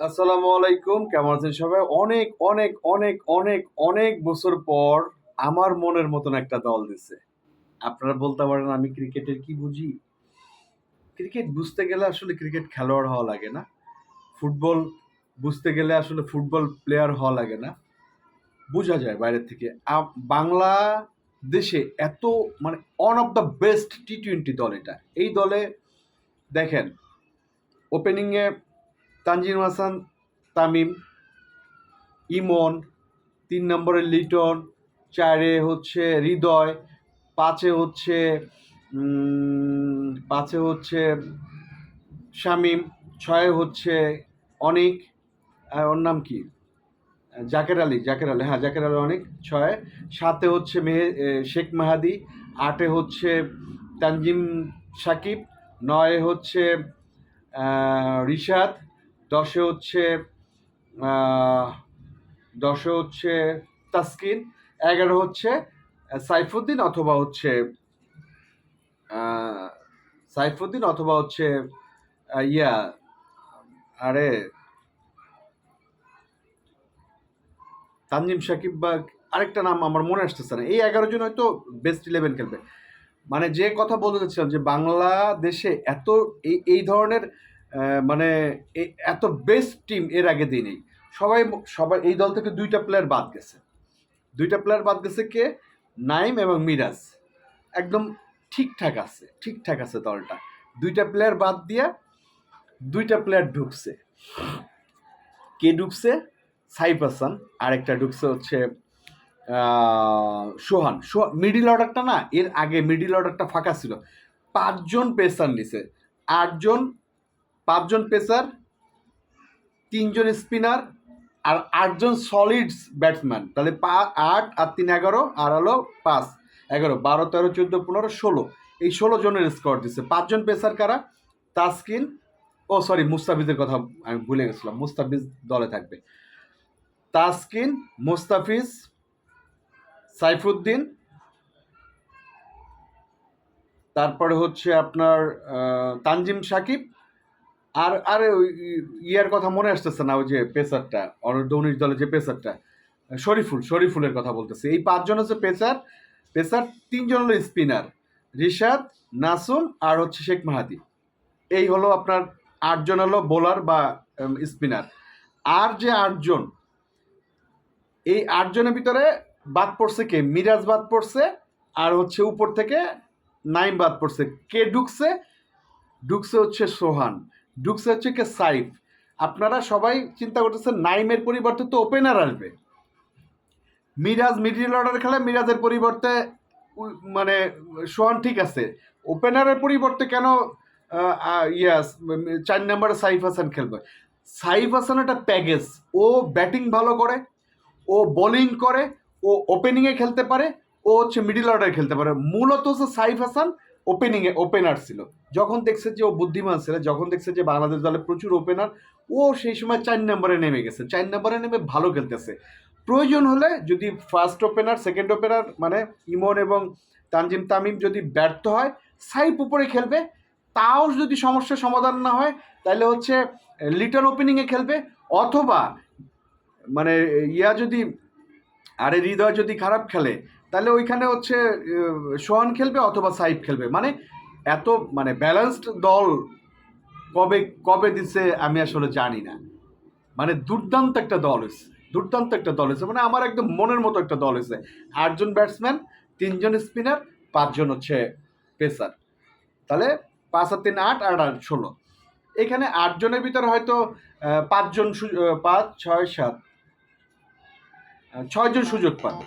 আসসালামু আলাইকুম, কেমন আছেন সবাই? অনেক অনেক অনেক অনেক অনেক বছর পর আমার মনের মতন একটা দল দিছে। আপনারা বলতে পারেন আমি ক্রিকেটের কি বুঝি? ক্রিকেট বুঝতে গেলে আসলে ক্রিকেট খেলোয়াড় হওয়া লাগে না। ফুটবল বুঝতে গেলে আসলে ফুটবল প্লেয়ার হওয়া লাগে না। বোঝা যায় বাইরের থেকে। বাংলা দেশে এত মানে one of the best T twenty দল এটা। এই দলে দেখেন ওপেনিংয়ে তানজিম হাসান, তামিম, ইমন, তিন নম্বরে লিটন, চারে হচ্ছে হৃদয়, পাঁচে হচ্ছে পাঁচে হচ্ছে শামিম, ছয়ে হচ্ছে অনেক, আর ওর নাম কি? জাকের আলী জাকের আলী হ্যাঁ জাকের আলী, অনেক, ছয়। সাতে হচ্ছে মেহে শেখ মাহাদি, আটে হচ্ছে তানজিম সাকিব, নয়ে হচ্ছে রিশাদ দশে হচ্ছে দশে হচ্ছে তাসকিন, এগারো হচ্ছে সাইফুদ্দিন অথবা হচ্ছে সাইফুদ্দিন অথবা হচ্ছে ইয়া, আরে, তানজিম সাকিব বা আরেকটা নাম আমার মনে আসতেছে না। এই এগারো জন হয়তো বেস্ট ইলেভেন খেলবে। মানে যে কথা বলতে চাচ্ছিলাম যে বাংলাদেশে এত এই ধরনের মানে এত বেস্ট টিম এর আগে দিনেই। সবাই সবাই, এই দল থেকে দুইটা প্লেয়ার বাদ গেছে। দুইটা প্লেয়ার বাদ গেছে কে? নাইম এবং মিরাজ। একদম ঠিকঠাক আছে ঠিকঠাক আছে দলটা। দুইটা প্লেয়ার বাদ দিয়ে দুইটা প্লেয়ার ঢুকছে। কে ঢুকছে? সাইফ হাসান, আরেকটা ঢুকছে হচ্ছে সোহান। সোহান মিডিল অর্ডারটা না, এর আগে মিডিল অর্ডারটা ফাঁকা ছিল। পাঁচজন পেসার নিছে। আটজন পাঁচজন পেসার, তিনজন স্পিনার আর আটজন সলিড ব্যাটসম্যান তাহলে পা আট আর তিন এগারো, আর হলো পাঁচ, এগারো, বারো, তেরো, চোদ্দ, পনেরো, ষোলো। এই ষোলো জনের স্কোর দিচ্ছে পাঁচজন পেসার কারা? তাসকিন, ও সরি মুস্তাফিজের কথা আমি ভুলে গেছিলাম, মুস্তাফিজ দলে থাকবে। তাসকিন, মুস্তাফিজ, সাইফুদ্দিন, তারপরে হচ্ছে আপনার তানজিম সাকিব আর, আরে ওই ইয়ার কথা মনে আসতেছে না, ওই যে পেসারটা অনূর্ধ্ব উনিশ দলের যে পেসারটা, শরীফুল, শরীফুলের কথা বলতেছে। এই পাঁচজন হচ্ছে পেসার পেসার তিনজন হলো স্পিনার, রিশাদ, নাসুম আর হচ্ছে শেখ মাহাদি। এই হলো আপনার আটজন হলো বোলার বা স্পিনার। আর যে আটজন, এই আটজনের ভিতরে বাদ পড়ছে কে? মিরাজ বাদ পড়ছে আর হচ্ছে উপর থেকে নাইম বাদ পড়ছে। কে ঢুকছে? ঢুকছে হচ্ছে সোহান। ঢুকছে হচ্ছে কে সাইফ আপনারা সবাই চিন্তা করতেছেন নাইমের পরিবর্তে তো ওপেনার আসবে। মিরাজ মিডিল অর্ডার খেলে মিরাজের পরিবর্তে মানে সোহান ঠিক আছে। ওপেনারের পরিবর্তে কেন ইয়াস চার নম্বরে সাইফ হাসান খেলবে? সাইফ হাসান একটা প্যাকেজ। ও ব্যাটিং ভালো করে, ও বোলিং করে, ও ওপেনিংয়ে খেলতে পারে, ও হচ্ছে মিডিল অর্ডারে খেলতে পারে। মূলত হচ্ছে সাইফ হাসান ওপেনিংয়ে ওপেনার ছিল। যখন দেখছে যে ও বুদ্ধিমান ছিল, যখন দেখছে যে বাংলাদেশ দলে প্রচুর ওপেনার ও সেই সময় চার নম্বরে নেমে গেছে। চার নম্বরে নেমে ভালো খেলতেছে। প্রয়োজন হলে যদি ফার্স্ট ওপেনার সেকেন্ড ওপেনার মানে ইমন এবং তানজিম তামিম যদি ব্যর্থ হয়, সাইপ উপরে খেলবে। তাও যদি সমস্যার সমাধান না হয়, তাহলে হচ্ছে লিটন ওপেনিংয়ে খেলবে। অথবা মানে ইয়া যদি, আরে হৃদয় যদি খারাপ খেলে তাহলে ওইখানে হচ্ছে সোহান খেলবে অথবা সাইফ খেলবে? মানে এত মানে ব্যালেন্সড দল কবে কবে দিছে আমি আসলে জানি না। মানে দুর্দান্ত একটা দল হয়েছে, দুর্দান্ত একটা দল হয়েছে। মানে আমার একদম মনের মতো একটা দল হয়েছে। আটজন ব্যাটসম্যান তিনজন স্পিনার পাঁচজন হচ্ছে পেসার তাহলে পাঁচ আর তিন আট আট আট ষোলো। এখানে আটজনের ভিতরে হয়তো পাঁচজন পাঁচ, ছয়, সাত ছয়জন সুযোগ পাবে।